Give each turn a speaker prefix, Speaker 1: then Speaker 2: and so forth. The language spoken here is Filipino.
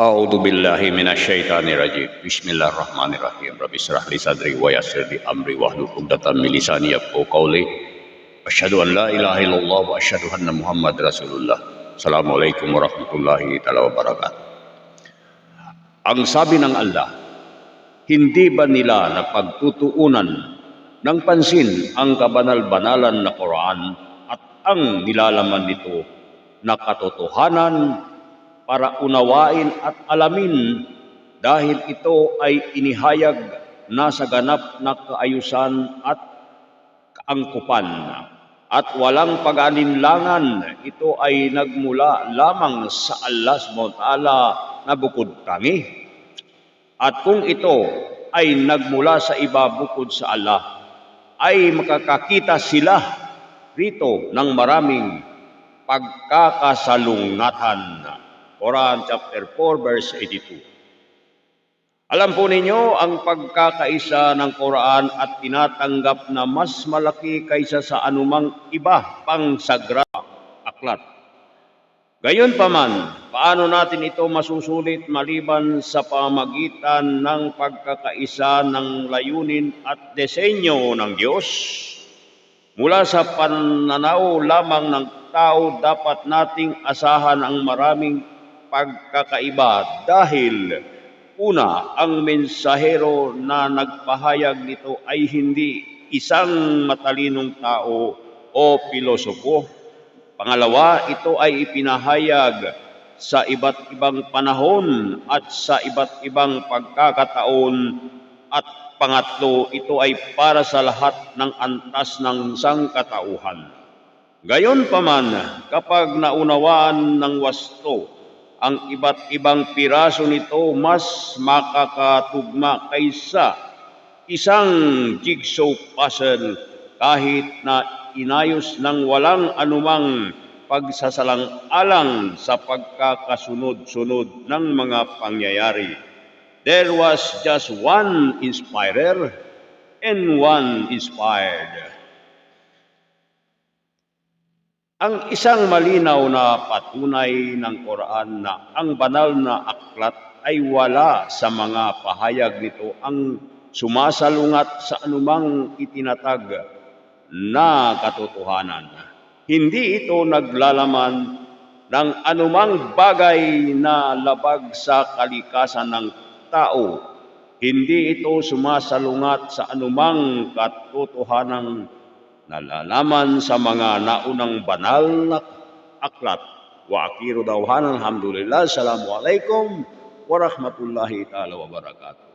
Speaker 1: أعوذ بالله من الشيطان الرجيم بسم الله الرحمن الرحيم رب اشرح لي صدري ويسر لي أمري واحلل عقدة من لساني يفقهوا قولي أشهد أن لا إله إلا الله وأشهد أن محمد رسول الله السلام عليكم ورحمة الله تعالى وبركاته Ang sabi ng Allah, hindi ba nila napagtutuunan ng pansin ang kabanal-banalan na Quran at ang nilalaman nito na katotohanan para unawain at alamin dahil ito ay inihayag na sa ganap na kaayusan at kaangkupan at walang pag-alinlangan ito ay nagmula lamang sa Allah ta'ala na bukod kami at kung ito ay nagmula sa iba bukod sa Allah ay makakakita sila rito ng maraming pagkakasalungatan. Quran chapter 4 verse 82. Alam po ninyo ang pagkakaisa ng Quran at tinatanggap na mas malaki kaysa sa anumang iba pang sagra aklat. Gayon pa man, paano natin ito masusulit maliban sa pamagitan ng pagkakaisa ng layunin at disenyo ng Diyos? Mula sa pananaw lamang ng tao, dapat nating asahan ang maraming pagkakaiba dahil una, ang mensahero na nagpahayag nito ay hindi isang matalinong tao o pilosopo. Pangalawa, ito ay ipinahayag sa iba't ibang panahon at sa iba't ibang pagkakataon at pangatlo, ito ay para sa lahat ng antas ng sangkatauhan. Gayon pa man, kapag naunawaan ng wasto ang iba't ibang piraso nito, mas makakatugma kaysa isang jigsaw puzzle kahit na inayos ng walang anumang pagsasalang-alang sa pagkakasunod-sunod ng mga pangyayari. There was just one inspirer and one inspired. Ang isang malinaw na patunay ng Quran na ang banal na aklat ay wala sa mga pahayag nito ang sumasalungat sa anumang itinatag na katotohanan. Hindi ito naglalaman ng anumang bagay na labag sa kalikasan ng tao. Hindi ito sumasalungat sa anumang katotohanang nalalaman sa mga naunang banal na aklat. Wa akiru dawhan alhamdulillah. Assalamualaikum warahmatullahi taala wabarakatuh.